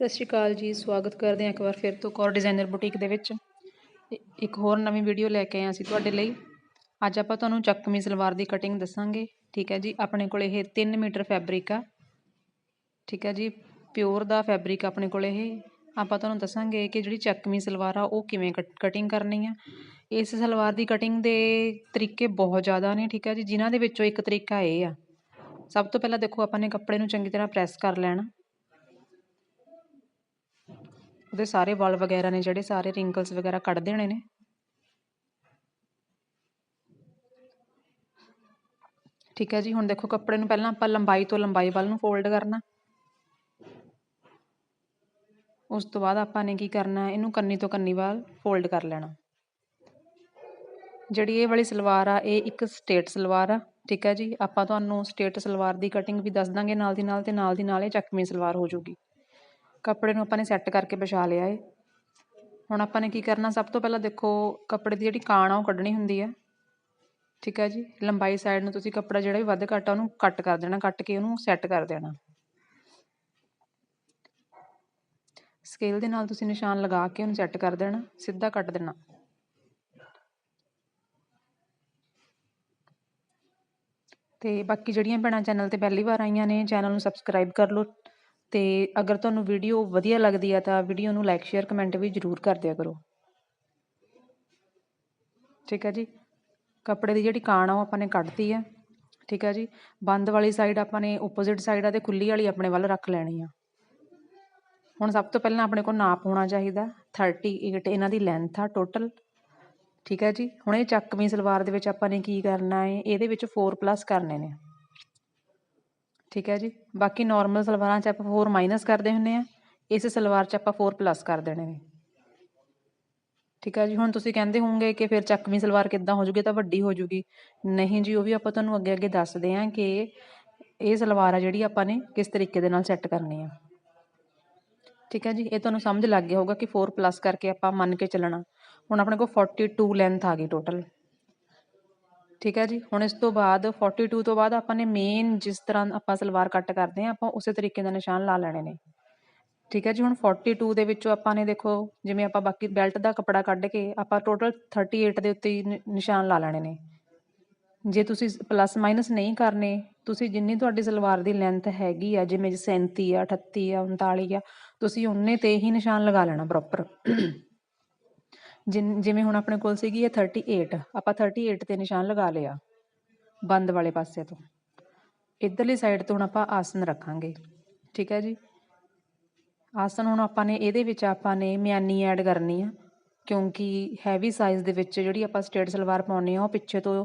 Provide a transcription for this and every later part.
ਸਤਿ ਸ਼੍ਰੀ ਅਕਾਲ ਜੀ, ਸਵਾਗਤ ਕਰਦੇ ਹਾਂ ਇੱਕ ਵਾਰ ਫਿਰ ਤੋਂ ਕੌਰ ਡਿਜ਼ਾਈਨਰ ਬੁਟੀਕ ਦੇ ਵਿੱਚ। ਇੱਕ ਹੋਰ ਨਵੀਂ ਵੀਡੀਓ ਲੈ ਕੇ ਆਏ ਹਾਂ ਅਸੀਂ ਤੁਹਾਡੇ ਲਈ। ਅੱਜ ਆਪਾਂ ਤੁਹਾਨੂੰ ਚੱਕਮੀ ਸਲਵਾਰ ਦੀ ਕਟਿੰਗ ਦੱਸਾਂਗੇ, ਠੀਕ ਹੈ ਜੀ? ਆਪਣੇ ਕੋਲ ਇਹ 3 ਮੀਟਰ ਫੈਬਰਿਕ ਆ, ਠੀਕ ਹੈ ਜੀ? ਪਿਓਰ ਦਾ ਫੈਬਰਿਕ ਆਪਣੇ ਕੋਲ ਇਹ। ਆਪਾਂ ਤੁਹਾਨੂੰ ਦੱਸਾਂਗੇ ਕਿ ਜਿਹੜੀ ਚੱਕਮੀ ਸਲਵਾਰ ਆ, ਉਹ ਕਿਵੇਂ ਕਟਿੰਗ ਕਰਨੀ ਆ। ਇਸ ਸਲਵਾਰ ਦੀ ਕਟਿੰਗ ਦੇ ਤਰੀਕੇ ਬਹੁਤ ਜ਼ਿਆਦਾ ਨੇ, ਠੀਕ ਹੈ ਜੀ? ਜਿਨ੍ਹਾਂ ਦੇ ਵਿੱਚੋਂ ਇੱਕ ਤਰੀਕਾ ਇਹ ਆ। ਸਭ ਤੋਂ ਪਹਿਲਾਂ ਦੇਖੋ, ਆਪਾਂ ਨੇ ਕੱਪੜੇ ਨੂੰ ਚੰਗੀ ਤਰ੍ਹਾਂ ਪ੍ਰੈਸ ਕਰ ਲੈਣਾ। ਉਹਦੇ ਸਾਰੇ ਵਲ ਵਗੈਰਾ ਨੇ ਜਿਹੜੇ ਸਾਰੇ ਰਿੰਕਲਸ ਵਗੈਰਾ ਕੱਢ ਦੇਣੇ ਨੇ। ਠੀਕ ਹੈ ਜੀ, ਹੁਣ ਦੇਖੋ ਕੱਪੜੇ ਨੂੰ ਪਹਿਲਾਂ ਆਪਾਂ ਲੰਬਾਈ ਤੋਂ ਲੰਬਾਈ ਵੱਲ ਨੂੰ ਫੋਲਡ ਕਰਨਾ। ਉਸ ਤੋਂ ਬਾਅਦ ਆਪਾਂ ਨੇ ਕੀ ਕਰਨਾ, ਇਹਨੂੰ ਕੰਨੀ ਤੋਂ ਕੰਨੀ ਵੱਲ ਫੋਲਡ ਕਰ ਲੈਣਾ। ਜਿਹੜੀ ਇਹ ਵਾਲੀ ਸਲਵਾਰ ਆ, ਇਹ ਇੱਕ ਸਟੇਟ ਸਲਵਾਰ ਆ, ਠੀਕ ਹੈ ਜੀ। ਆਪਾਂ ਤੁਹਾਨੂੰ ਸਟੇਟ ਸਲਵਾਰ ਦੀ ਕਟਿੰਗ ਵੀ ਦੱਸ ਦਾਂਗੇ, ਨਾਲ ਦੀ ਨਾਲ ਤੇ ਨਾਲ ਦੀ ਨਾਲ ਇਹ ਚੱਕਵੀਂ ਸਲਵਾਰ ਹੋ ਜਾਊਗੀ। ਕੱਪੜੇ ਨੂੰ ਆਪਾਂ ਨੇ ਸੈੱਟ ਕਰਕੇ ਵਿਛਾ ਲਿਆ ਏ। ਹੁਣ ਆਪਾਂ ਨੇ ਕੀ ਕਰਨਾ, ਸਭ ਤੋਂ ਪਹਿਲਾਂ ਦੇਖੋ ਕੱਪੜੇ ਦੀ ਜਿਹੜੀ ਕਾਣ ਆ ਉਹ ਕੱਢਣੀ ਹੁੰਦੀ ਹੈ ਠੀਕ ਹੈ ਜੀ? ਲੰਬਾਈ ਸਾਈਡ ਨੂੰ ਤੁਸੀਂ ਕੱਪੜਾ ਜਿਹੜਾ ਵੀ ਵੱਧ ਘੱਟ ਆ ਉਹਨੂੰ ਕੱਟ ਕਰ ਦੇਣਾ, ਕੱਟ ਕੇ ਉਹਨੂੰ ਸੈੱਟ ਕਰ ਦੇਣਾ। ਸਕੇਲ ਦੇ ਨਾਲ ਤੁਸੀਂ ਨਿਸ਼ਾਨ ਲਗਾ ਕੇ ਉਹਨੂੰ ਸੈੱਟ ਕਰ ਦੇਣਾ, ਸਿੱਧਾ ਕੱਟ ਦੇਣਾ। ਤੇ ਬਾਕੀ ਜਿਹੜੀਆਂ ਭੈਣਾਂ ਚੈਨਲ ਤੇ ਪਹਿਲੀ ਵਾਰ ਆਈਆਂ ਨੇ ਚੈਨਲ ਨੂੰ ਸਬਸਕ੍ਰਾਈਬ ਕਰ ਲਓ। ਅਤੇ ਅਗਰ ਤੁਹਾਨੂੰ ਵੀਡੀਓ ਵਧੀਆ ਲੱਗਦੀ ਆ ਤਾਂ ਵੀਡੀਓ ਨੂੰ ਲਾਈਕ ਸ਼ੇਅਰ ਕਮੈਂਟ ਵੀ ਜ਼ਰੂਰ ਕਰ ਦਿਆ ਕਰੋ। ਠੀਕ ਹੈ ਜੀ? ਕੱਪੜੇ ਦੀ ਜਿਹੜੀ ਕਾਣ ਆ ਉਹ ਆਪਾਂ ਨੇ ਕੱਢਤੀ ਹੈ ਠੀਕ ਹੈ ਜੀ? ਬੰਦ ਵਾਲੀ ਸਾਈਡ ਆਪਾਂ ਨੇ ਓਪੋਜਿਟ ਸਾਈਡ ਆ ਤੇ ਖੁੱਲੀ ਵਾਲੀ ਆਪਣੇ ਵੱਲ ਰੱਖ ਲੈਣੀ ਆ। ਹੁਣ ਸਭ ਤੋਂ ਪਹਿਲਾਂ ਆਪਣੇ ਕੋਲ ਨਾਪ ਹੋਣਾ ਚਾਹੀਦਾ। 38 ਇਹਨਾਂ ਦੀ ਲੈਂਥ ਆ ਟੋਟਲ ਠੀਕ ਹੈ ਜੀ? ਹੁਣ ਇਹ ਚੱਕਵੀਂ ਸਲਵਾਰ ਦੇ ਵਿੱਚ ਆਪਾਂ ਨੇ ਕੀ ਕਰਨਾ ਹੈ? ਇਹਦੇ ਵਿੱਚ 4 ਪਲੱਸ ਕਰਨੇ ਨੇ। ਠੀਕ ਹੈ ਜੀ। ਬਾਕੀ ਨਾਰਮਲ ਸਲਵਾਰਾਂ 'ਚ ਆਪਾਂ 4 ਮਾਈਨਸ ਕਰਦੇ ਹੁੰਨੇ ਆ। ਇਸ ਸਲਵਾਰ 'ਚ ਆਪਾਂ 4 ਪਲੱਸ ਕਰ ਦੇਣੇ ਨੇ। ਠੀਕ ਹੈ ਜੀ। ਹੁਣ ਤੁਸੀਂ ਕਹਿੰਦੇ ਹੋਵੋਗੇ ਕਿ ਫਿਰ ਚੱਕਵੀਂ ਸਲਵਾਰ ਕਿੱਦਾਂ ਹੋ ਜੂਗੀ ਤਾਂ ਵੱਡੀ ਹੋ ਜੂਗੀ। ਨਹੀਂ ਜੀ, ਉਹ ਵੀ ਆਪਾਂ ਤੁਹਾਨੂੰ ਅੱਗੇ ਅੱਗੇ ਦੱਸਦੇ ਹਾਂ ਕਿ ਇਹ ਸਲਵਾਰ ਆ ਜਿਹੜੀ ਆਪਾਂ ਨੇ ਕਿਸ ਤਰੀਕੇ ਦੇ ਨਾਲ ਸੈੱਟ ਕਰਨੀ ਆ। ਠੀਕ ਹੈ ਜੀ। ਇਹ ਤੁਹਾਨੂੰ ਸਮਝ ਲੱਗ ਗਿਆ ਹੋਊਗਾ ਕਿ 4 ਪਲੱਸ ਕਰਕੇ ਆਪਾਂ ਮੰਨ ਕੇ ਚੱਲਣਾ। ਹੁਣ ਆਪਣੇ ਕੋਲ 42 ਲੈਂਥ ਆ ਗਈ ਟੋਟਲ ਠੀਕ ਹੈ ਜੀ? ਹੁਣ ਇਸ ਤੋਂ ਬਾਅਦ 42 ਤੋਂ ਬਾਅਦ ਆਪਾਂ ਨੇ ਮੇਨ ਜਿਸ ਤਰ੍ਹਾਂ ਆਪਾਂ ਸਲਵਾਰ ਕੱਟ ਕਰਦੇ ਆ ਆਪਾਂ ਉਸੇ ਤਰੀਕੇ ਦਾ ਨਿਸ਼ਾਨ ਲਾ ਲੈਣੇ ਨੇ। ਠੀਕ ਹੈ ਜੀ? ਹੁਣ 42 ਦੇ ਵਿੱਚੋਂ ਆਪਾਂ ਨੇ ਦੇਖੋ, ਜਿਵੇਂ ਆਪਾਂ ਬਾਕੀ ਬੈਲਟ ਦਾ ਕੱਪੜਾ ਕੱਢ ਕੇ ਆਪਾਂ ਟੋਟਲ 38 ਦੇ ਉੱਤੇ ਹੀ ਨਿਸ਼ਾਨ ਲਾ ਲੈਣੇ ਨੇ। ਜੇ ਤੁਸੀਂ ਪਲੱਸ ਮਾਈਨਸ ਨਹੀਂ ਕਰਨੇ, ਤੁਸੀਂ ਜਿੰਨੀ ਤੁਹਾਡੀ ਸਲਵਾਰ ਦੀ ਲੈਂਥ ਹੈਗੀ ਆ, ਜਿਵੇਂ 37 ਆ 38 ਆ 39 ਆ, ਤੁਸੀਂ ਉਹਨੇ ਤੇ ਹੀ ਨਿਸ਼ਾਨ ਲਗਾ ਲੈਣਾ ਪ੍ਰੋਪਰ ਜਿਨ, ਜਿਵੇਂ ਹੁਣ ਆਪਣੇ ਕੋਲ ਸੀਗੀ ਇਹ 38 ਆਪਾਂ 38 ਤੇ ਨਿਸ਼ਾਨ ਲਗਾ ਲਿਆ, ਬੰਦ ਵਾਲੇ ਪਾਸੇ ਤੋਂ। ਇਧਰਲੀ ਸਾਈਡ ਤੋਂ ਹੁਣ ਆਪਾਂ ਆਸਨ ਰੱਖਾਂਗੇ, ਠੀਕ ਹੈ ਜੀ? ਆਸਨ ਹੁਣ ਆਪਾਂ ਨੇ, ਇਹਦੇ ਵਿੱਚ ਆਪਾਂ ਨੇ ਮਿਆਨੀ ਐਡ ਕਰਨੀ ਆ, ਕਿਉਂਕਿ ਹੈਵੀ ਸਾਈਜ਼ ਦੇ ਵਿੱਚ ਜਿਹੜੀ ਆਪਾਂ ਸਟੇਟ ਸਲਵਾਰ ਪਾਉਨੇ ਆ ਉਹ ਪਿੱਛੇ ਤੋਂ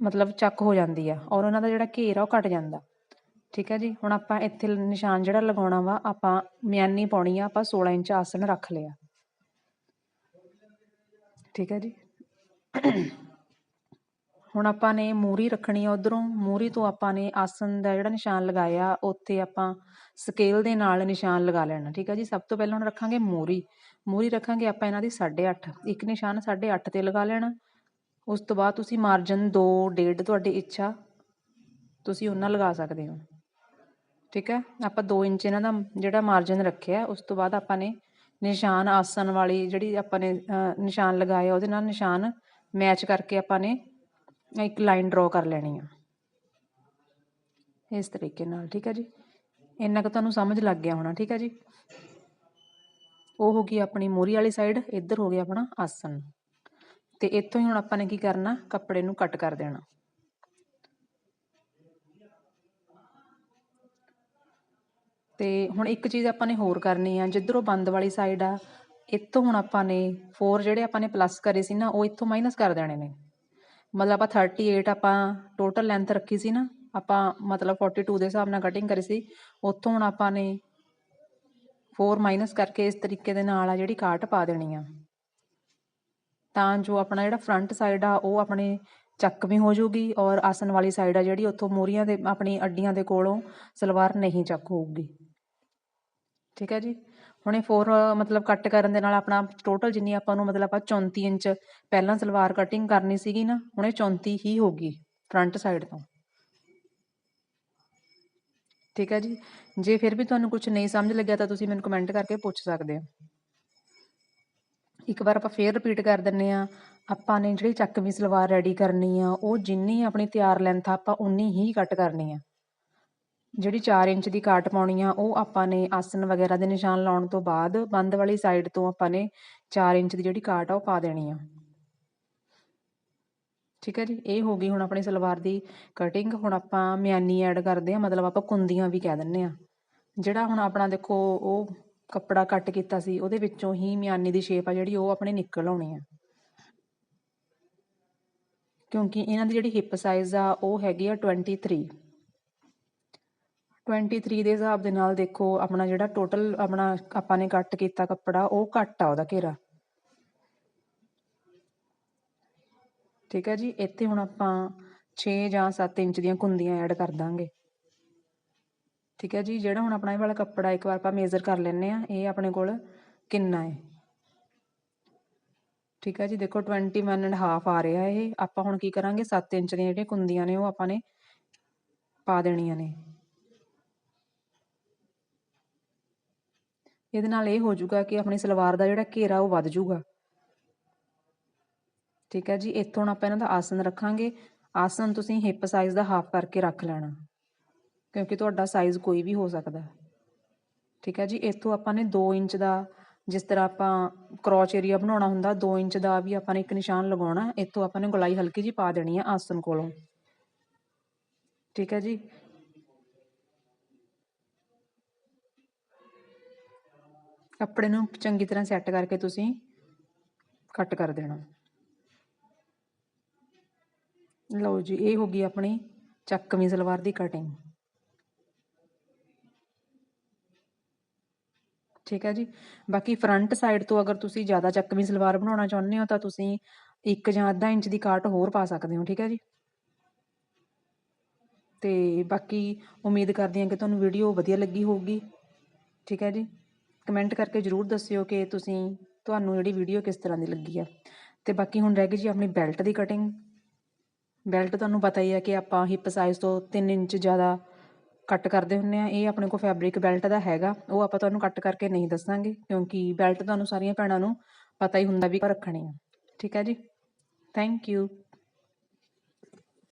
ਮਤਲਬ ਚੱਕ ਹੋ ਜਾਂਦੀ ਆ, ਔਰ ਉਹਨਾਂ ਦਾ ਜਿਹੜਾ ਘੇਰ ਆ ਉਹ ਘਟ ਜਾਂਦਾ। ਠੀਕ ਹੈ ਜੀ? ਹੁਣ ਆਪਾਂ ਇੱਥੇ ਨਿਸ਼ਾਨ ਜਿਹੜਾ ਲਗਾਉਣਾ ਵਾ, ਆਪਾਂ ਮਿਆਨੀ ਪਾਉਣੀ ਆ, ਆਪਾਂ 16 ਇੰਚ ਆਸਨ ਰੱਖ ਲਿਆ। ਠੀਕ ਹੈ ਜੀ। ਹੁਣ ਆਪਾਂ ਨੇ ਮੂਰੀ ਰੱਖਣੀ ਆ ਉਧਰੋਂ। ਮੂਰੀ ਤੋਂ ਆਪਾਂ ਨੇ ਆਸਨ ਦਾ ਜਿਹੜਾ ਨਿਸ਼ਾਨ ਲਗਾਇਆ, ਉੱਥੇ ਆਪਾਂ ਸਕੇਲ ਦੇ ਨਾਲ ਨਿਸ਼ਾਨ ਲਗਾ ਲੈਣਾ, ਠੀਕ ਹੈ ਜੀ। ਸਭ ਤੋਂ ਪਹਿਲਾਂ ਹੁਣ ਰੱਖਾਂਗੇ ਮੂਰੀ। ਮੂਰੀ ਰੱਖਾਂਗੇ ਆਪਾਂ ਇਹਨਾਂ ਦੀ 8.5 ਇੱਕ ਨਿਸ਼ਾਨ 8.5 ਤੇ ਲਗਾ ਲੈਣਾ। ਉਸ ਤੋਂ ਬਾਅਦ ਤੁਸੀਂ ਮਾਰਜਨ 2 ਡੇਢ ਤੁਹਾਡੀ ਇੱਛਾ, ਤੁਸੀਂ ਉਹਨਾਂ ਲਗਾ ਸਕਦੇ ਹੋ। ਠੀਕ ਹੈ। ਆਪਾਂ 2 ਇੰਚ ਇਹਨਾਂ ਦਾ ਜਿਹੜਾ ਮਾਰਜਨ ਰੱਖਿਆ, ਉਸ ਤੋਂ ਬਾਅਦ ਆਪਾਂ ਨੇ ਨਿਸ਼ਾਨ ਆਸਨ ਵਾਲੀ ਜਿਹੜੀ ਆਪਾਂ ਨੇ ਨਿਸ਼ਾਨ ਲਗਾਏ ਉਹਦੇ ਨਾਲ ਨਿਸ਼ਾਨ ਮੈਚ ਕਰਕੇ ਆਪਾਂ ਨੇ ਇੱਕ ਲਾਈਨ ਡਰਾ ਕਰ ਲੈਣੀ ਆ। ਇਸ ਤਰੀਕੇ ਨਾਲ, ਠੀਕ ਹੈ ਜੀ? ਇੰਨਾ ਕੁ ਤੁਹਾਨੂੰ ਸਮਝ ਲੱਗ ਗਿਆ ਹੋਣਾ, ਠੀਕ ਹੈ ਜੀ? ਉਹ ਹੋ ਗਈ ਆਪਣੀ ਮੋਰੀ ਵਾਲੀ ਸਾਈਡ ਇੱਧਰ ਹੋ ਗਿਆ ਆਪਣਾ ਆਸਨ ਤੇ ਇੱਥੋਂ ਹੀ ਹੁਣ ਆਪਾਂ ਨੇ ਕੀ ਕਰਨਾ? ਕੱਪੜੇ ਨੂੰ ਕੱਟ ਕਰ ਦੇਣਾ। ਅਤੇ ਹੁਣ ਇੱਕ ਚੀਜ਼ ਆਪਾਂ ਨੇ ਹੋਰ ਕਰਨੀ ਆ, ਜਿੱਧਰੋਂ ਬੰਦ ਵਾਲੀ ਸਾਈਡ ਆ, ਇੱਥੋਂ ਹੁਣ ਆਪਾਂ ਨੇ 4 ਜਿਹੜੇ ਆਪਾਂ ਨੇ ਪਲੱਸ ਕਰੇ ਸੀ ਨਾ, ਉਹ ਇੱਥੋਂ ਮਾਈਨਸ ਕਰ ਦੇਣੇ ਨੇ। ਮਤਲਬ ਆਪਾਂ 38 ਆਪਾਂ ਟੋਟਲ ਲੈਂਥ ਰੱਖੀ ਸੀ ਨਾ, ਆਪਾਂ ਮਤਲਬ 42 ਦੇ ਹਿਸਾਬ ਨਾਲ ਕਟਿੰਗ ਕਰੀ ਸੀ, ਉੱਥੋਂ ਹੁਣ ਆਪਾਂ ਨੇ 4 ਮਾਈਨਸ ਕਰਕੇ ਇਸ ਤਰੀਕੇ ਦੇ ਨਾਲ ਆ ਜਿਹੜੀ ਕਾਟ ਪਾ ਦੇਣੀ ਆ। ਤਾਂ ਜੋ ਆਪਣਾ ਜਿਹੜਾ ਫਰੰਟ ਸਾਈਡ ਆ, ਉਹ ਆਪਣੇ ਚੱਕਵੀਂ ਹੋ ਜਾਊਗੀ ਔਰ ਆਸਨ ਵਾਲੀ ਸਾਈਡ ਆ ਜਿਹੜੀ ਉੱਥੋਂ ਮੋਰੀਆਂ ਦੇ, ਆਪਣੀ ਅੱਡੀਆਂ ਦੇ ਕੋਲੋਂ ਸਲਵਾਰ ਨਹੀਂ ਚੱਕ ਹੋਊਗੀ। ਠੀਕ ਹੈ ਜੀ? ਹੁਣ ਇਹ 4 ਮਤਲਬ ਕੱਟ ਕਰਨ ਦੇ ਨਾਲ ਆਪਣਾ ਟੋਟਲ ਜਿੰਨੀ ਆਪਾਂ ਨੂੰ ਮਤਲਬ ਆਪਾਂ 34 ਇੰਚ ਪਹਿਲਾਂ ਸਲਵਾਰ ਕਟਿੰਗ ਕਰਨੀ ਸੀਗੀ ਨਾ, ਹੁਣ ਇਹ 34 ਹੀ ਹੋਗੀ ਫਰੰਟ ਸਾਈਡ ਤੋਂ। ਠੀਕ ਹੈ ਜੀ? ਜੇ ਫਿਰ ਵੀ ਤੁਹਾਨੂੰ ਕੁਝ ਨਹੀਂ ਸਮਝ ਲੱਗਿਆ ਤਾਂ ਤੁਸੀਂ ਮੈਨੂੰ ਕਮੈਂਟ ਕਰਕੇ ਪੁੱਛ ਸਕਦੇ ਹੋ। ਇੱਕ ਵਾਰ ਆਪਾਂ ਫੇਰ ਰਿਪੀਟ ਕਰ ਦਿੰਨੇ ਆ ਆਪਾਂ ਨੇ ਜਿਹੜੀ ਚੱਕਵੀਂ ਸਲਵਾਰ ਰੈਡੀ ਕਰਨੀ ਆ, ਉਹ ਜਿੰਨੀ ਆਪਣੀ ਤਿਆਰ ਲੈਂਥ ਆ, ਆਪਾਂ ਉਨੀ ਹੀ ਕੱਟ ਕਰਨੀ ਆ। ਜਿਹੜੀ 4 ਇੰਚ ਦੀ ਕਾਟ ਪਾਉਣੀ ਆ, ਉਹ ਆਪਾਂ ਨੇ ਆਸਨ ਵਗੈਰਾ ਦੇ ਨਿਸ਼ਾਨ ਲਾਉਣ ਤੋਂ ਬਾਅਦ ਬੰਦ ਵਾਲੀ ਸਾਈਡ ਤੋਂ ਆਪਾਂ ਨੇ 4 ਇੰਚ ਦੀ ਜਿਹੜੀ ਕਾਟ ਆ, ਉਹ ਪਾ ਦੇਣੀ ਆ। ਠੀਕ ਹੈ ਜੀ? ਇਹ ਹੋ ਗਈ ਹੁਣ ਆਪਣੀ ਸਲਵਾਰ ਦੀ ਕਟਿੰਗ ਹੁਣ ਆਪਾਂ ਮਿਆਨੀ ਐਡ ਕਰਦੇ ਆ, ਮਤਲਬ ਆਪਾਂ ਕੁੰਦੀਆਂ ਵੀ ਕਹਿ ਦਿੰਨੇ ਆ। ਜਿਹੜਾ ਹੁਣ ਆਪਣਾ ਦੇਖੋ, ਉਹ ਕੱਪੜਾ ਕੱਟ ਕੀਤਾ ਸੀ, ਉਹਦੇ ਵਿੱਚੋਂ ਹੀ ਮਿਆਨੀ ਦੀ ਸ਼ੇਪ ਆ ਜਿਹੜੀ, ਉਹ ਆਪਣੇ ਨਿਕਲ ਆਉਣੀ ਆ। ਕਿਉਂਕਿ ਇਹਨਾਂ ਦੀ ਜਿਹੜੀ ਹਿੱਪ ਸਾਈਜ਼ ਆ, ਉਹ ਹੈਗੀ ਆ 23 23 ਦੇ ਹਿਸਾਬ ਦੇ ਨਾਲ ਦੇਖੋ, ਆਪਣਾ ਜਿਹੜਾ ਟੋਟਲ ਆਪਣਾ ਆਪਾਂ ਨੇ ਕੱਟ ਕੀਤਾ ਕੱਪੜਾ, ਉਹ ਘੱਟ ਆ ਉਹਦਾ ਘੇਰਾ। ਠੀਕ ਹੈ ਜੀ, ਇੱਥੇ ਹੁਣ ਆਪਾਂ 6 ਜਾਂ 7 ਇੰਚ ਦੀਆਂ ਕੁੰਦੀਆਂ ਐਡ ਕਰ ਦਾਂਗੇ। ਠੀਕ ਹੈ ਜੀ, ਜਿਹੜਾ ਹੁਣ ਆਪਣਾ ਇਹ ਵਾਲਾ ਕੱਪੜਾ ਇੱਕ ਵਾਰ ਆਪਾਂ ਮੇਜ਼ਰ ਕਰ ਲੈਨੇ ਆ ਇਹ ਆਪਣੇ ਕੋਲ ਕਿੰਨਾ ਹੈ? ਠੀਕ ਹੈ ਜੀ, ਦੇਖੋ 21 ਐਂਡ ਹਾਫ ਆ ਰਿਹਾ ਇਹ। ਆਪਾਂ ਹੁਣ ਕੀ ਕਰਾਂਗੇ 7 ਇੰਚ ਦੀਆਂ ਜਿਹੜੀਆਂ ਕੁੰਦੀਆਂ ਨੇ, ਉਹ ਆਪਾਂ ਨੇ ਪਾ ਦੇਣੀਆਂ ਨੇ। ਇਹਦੇ ਨਾਲ ਇਹ ਹੋ ਜਾਊਗਾ ਕਿ ਆਪਣੀ ਸਲਵਾਰ ਦਾ ਜਿਹੜਾ ਘੇਰਾ ਉਹ ਵੱਧ ਜਾਊਗਾ। ਠੀਕ ਹੈ ਜੀ, ਇੱਥੋਂ ਆਪਾਂ ਇਹਨਾਂ ਦਾ ਆਸਨ ਰੱਖਾਂਗੇ। ਆਸਨ ਤੁਸੀਂ ਹਿੱਪ ਸਾਈਜ਼ ਦਾ ਹਾਫ ਕਰਕੇ ਰੱਖ ਲੈਣਾ, ਕਿਉਂਕਿ ਤੁਹਾਡਾ ਸਾਈਜ਼ ਕੋਈ ਵੀ ਹੋ ਸਕਦਾ। ਠੀਕ ਹੈ ਜੀ, ਇੱਥੋਂ ਆਪਾਂ ਨੇ 2 ਇੰਚ ਦਾ ਜਿਸ ਤਰ੍ਹਾਂ ਆਪਾਂ ਕਰੋਚ ਏਰੀਆ ਬਣਾਉਣਾ ਹੁੰਦਾ 2 ਇੰਚ ਦਾ ਵੀ ਆਪਾਂ ਨੇ ਇੱਕ ਨਿਸ਼ਾਨ ਲਗਾਉਣਾ, ਇੱਥੋਂ ਆਪਾਂ ਨੇ ਗੁਲਾਈ ਹਲਕੀ ਜੀ ਪਾ ਦੇਣੀ ਆ ਆਸਨ ਕੋਲੋਂ। ਠੀਕ ਹੈ ਜੀ ਕੱਪੜੇ ਨੂੰ ਚੰਗੀ ਤਰ੍ਹਾਂ ਸੈੱਟ ਕਰਕੇ ਤੁਸੀਂ ਕੱਟ ਕਰ ਦੇਣਾ। ਲਓ ਜੀ, ਇਹ ਹੋ ਗਈ ਆਪਣੀ ਚੱਕਵੀਂ ਸਲਵਾਰ ਦੀ ਕਟਿੰਗ ਠੀਕ ਹੈ ਜੀ, ਬਾਕੀ ਫਰੰਟ ਸਾਈਡ ਤੋਂ ਅਗਰ ਤੁਸੀਂ ਜ਼ਿਆਦਾ ਚੱਕਵੀਂ ਸਲਵਾਰ ਬਣਾਉਣਾ ਚਾਹੁੰਦੇ ਹੋ ਤਾਂ ਤੁਸੀਂ ਇੱਕ ਜਾਂ ਅੱਧਾ ਇੰਚ ਦੀ ਕਾਟ ਹੋਰ ਪਾ ਸਕਦੇ ਹੋ, ਠੀਕ ਹੈ ਜੀ। ਤੇ ਬਾਕੀ ਉਮੀਦ ਕਰਦੀ ਹਾਂ ਕਿ ਤੁਹਾਨੂੰ ਵੀਡੀਓ ਵਧੀਆ ਲੱਗੀ ਹੋਊਗੀ, ਠੀਕ ਹੈ ਜੀ। ਕਮੈਂਟ ਕਰਕੇ ਜਰੂਰ ਦੱਸਿਓ ਕਿ ਤੁਸੀਂ, ਤੁਹਾਨੂੰ ਜਿਹੜੀ ਵੀਡੀਓ ਕਿਸ ਤਰ੍ਹਾਂ ਦੀ ਲੱਗੀ ਆ। ਤੇ ਬਾਕੀ ਹੁਣ ਰਹਿ ਗਈ ਜੀ ਆਪਣੀ ਬੈਲਟ ਦੀ ਕਟਿੰਗ ਬੈਲਟ ਤੁਹਾਨੂੰ ਪਤਾ ਹੀ ਹੈ ਕਿ ਆਪਾਂ ਹਿੱਪ ਸਾਈਜ਼ ਤੋਂ 3 ਇੰਚ ਜ਼ਿਆਦਾ ਕੱਟ ਕਰਦੇ ਹੁੰਨੇ ਆ। ਇਹ ਆਪਣੇ ਕੋਲ ਫੈਬਰਿਕ ਬੈਲਟ ਦਾ ਹੈਗਾ। ਉਹ ਆਪਾਂ ਤੁਹਾਨੂੰ ਕੱਟ ਕਰਕੇ ਨਹੀਂ ਦੱਸਾਂਗੇ, ਕਿਉਂਕਿ ਬੈਲਟ ਤੁਹਾਨੂੰ ਸਾਰੀਆਂ ਭੈਣਾਂ ਨੂੰ ਪਤਾ ਹੀ ਹੁੰਦਾ ਵੀ ਰੱਖਣੀ ਆ। ਠੀਕ ਹੈ ਜੀ? Thank you